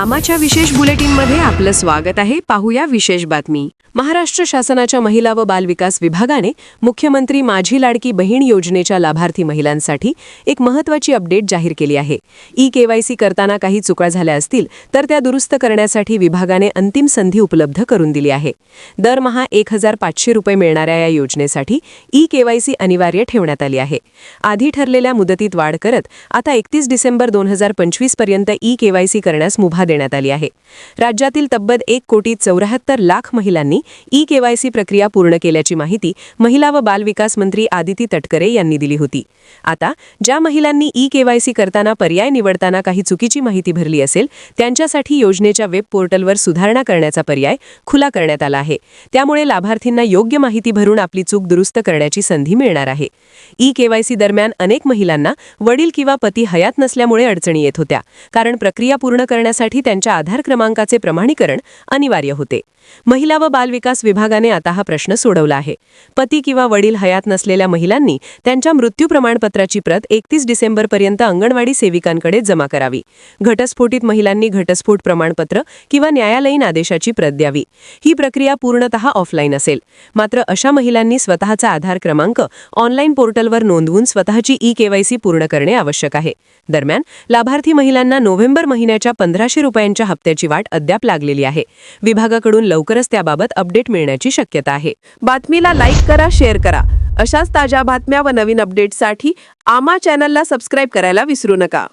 आमाच्या विशेष बुलेटिनमध्ये आपलं स्वागत आहे. पाहूया विशेष बातमी. महाराष्ट्र शासनाच्या महिला व बालविकास विभागाने मुख्यमंत्री माझी लाडकी बहीण योजनेच्या लाभार्थी महिलांसाठी एक महत्त्वाची अपडेट जाहीर केली आहे. ई केवायसी करताना काही चुका झाल्या असतील तर त्या दुरुस्त करण्यासाठी विभागाने अंतिम संधी उपलब्ध करून दिली आहे. दरमहा एक हजार पाचशे रुपये मिळणाऱ्या या योजनेसाठी ई केवायसी अनिवार्य ठेवण्यात आली आहे. आधी ठरलेल्या मुदतीत वाढ करत आता एकतीस डिसेंबर दोन हजार पंचवीसपर्यंत ई केवायसी करण्यास मुभा देण्यात आली आहे. राज्यातील तब्बल एक कोटी चौऱ्याहत्तर लाख महिलांनी ई केवायसी प्रक्रिया पूर्ण केल्याची माहिती महिला व बालविकास मंत्री आदिती तटकरे यांनी दिली होती. आता ज्या महिलांनी ई केवायसी करताना पर्याय निवडताना काही चुकीची माहिती भरली असेल त्यांच्यासाठी योजनेच्या वेब पोर्टलवर सुधारणा करण्याचा पर्याय खुला करण्यात आला आहे. त्यामुळे लाभार्थींना योग्य माहिती भरून आपली चूक दुरुस्त करण्याची संधी मिळणार आहे. ई केवायसी दरम्यान अनेक महिलांना वडील किंवा पती हयात नसल्यामुळे अडचणी येत होत्या. कारण प्रक्रिया पूर्ण करण्यासाठी त्यांच्या आधार क्रमांकाचे प्रमाणीकरण अनिवार्य होते. महिला व बालविकास विभागाने आता हा प्रश्न सोडवला आहे. पती किंवा वडील हयात नसलेल्या महिलांनी त्यांच्या मृत्यू प्रमाणपत्राची प्रत एकतीस डिसेंबरपर्यंत अंगणवाडी सेविकांकडे जमा करावी. घटस्फोटित महिलांनी घटस्फोट प्रमाणपत्र किंवा न्यायालयीन आदेशाची प्रत द्यावी. ही प्रक्रिया पूर्णतः ऑफलाईन असेल. मात्र अशा महिलांनी स्वतःचा आधार क्रमांक ऑनलाईन पोर्टलवर नोंदवून स्वतःची ई केवायसी पूर्ण करणे आवश्यक आहे. दरम्यान लाभार्थी महिलांना नोव्हेंबर महिन्याच्या पंधराशे रुपयांच्या हप्त्याची वाट अद्याप लागलेली आहे. विभागाकडून लवकरच त्याबाबत अपडेट मिळण्याची शक्यता आहे. बातमीला लाईक करा शेअर करा. अशाच ताज्या बातम्या व नवीन अपडेटसाठी आमा चॅनलला सबस्क्राईब करायला विसरू नका.